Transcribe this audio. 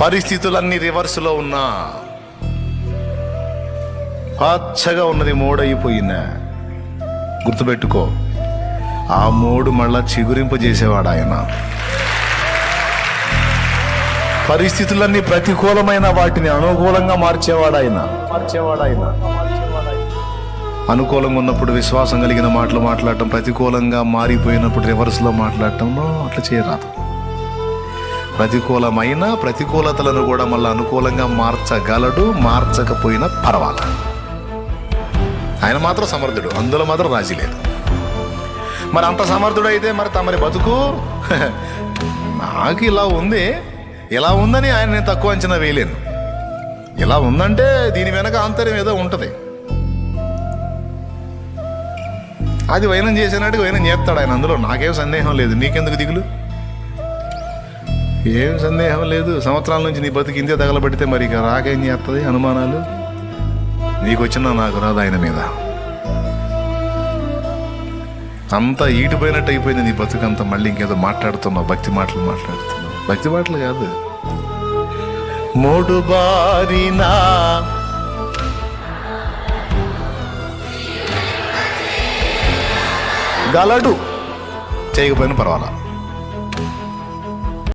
పరిస్థితులన్నీ రివర్స్లో ఉన్నా పచ్చగా ఉన్నది మోడైపోయినా గుర్తుపెట్టుకో ఆ మూడు మళ్ళా చిగురింపు చేసేవాడు ఆయన పరిస్థితులన్నీ ప్రతికూలమైన వాటిని అనుకూలంగా మార్చేవాడు ఆయన మార్చేవాడు ఆయన అనుకూలంగా ఉన్నప్పుడు విశ్వాసం కలిగిన మాటలు మాట్లాడటం ప్రతికూలంగా మారిపోయినప్పుడు రివర్స్లో మాట్లాడటం అట్లా చేయరాదు. ప్రతికూలమైన ప్రతికూలతలను కూడా మళ్ళీ అనుకూలంగా మార్చగలడు మార్చకపోయినా పర్వాలేదు. ఆయన మాత్రం సమర్థుడు అందులో మాత్రం రాజీ లేదు. మరి అంత సమర్థుడు అయితే మరి తమరి బతుకు? నాకు ఇలా ఉంది. ఇలా ఉందని ఆయన నేను తక్కువ అంచనా వేయలేను. ఇలా ఉందంటే దీని వెనక ఆంతర్యం ఏదో ఉంటుంది. అది వైనం చేసినట్టు వైనం చేస్తాడు ఆయన అందులో నాకేం సందేహం లేదు. నీకెందుకు దిగులు? ఏం సందేహం లేదు. సంవత్సరాల నుంచి నీ బతుకు ఇంతే తగలబెడితే మరి ఇక రాకేం చేస్తుంది అనుమానాలు? నీకు వచ్చినా నాకు రాదు ఆయన మీద. అంతా ఈటిపోయినట్టు అయిపోయింది నీ బతుకు మళ్ళీ ఇంకేదో మాట్లాడుతున్నావు భక్తి మాటలు మాట్లాడుతున్నావు. భక్తి మాటలు కాదు. మూడు బారినా గలడు. చేయకపోయినా పర్వాలా?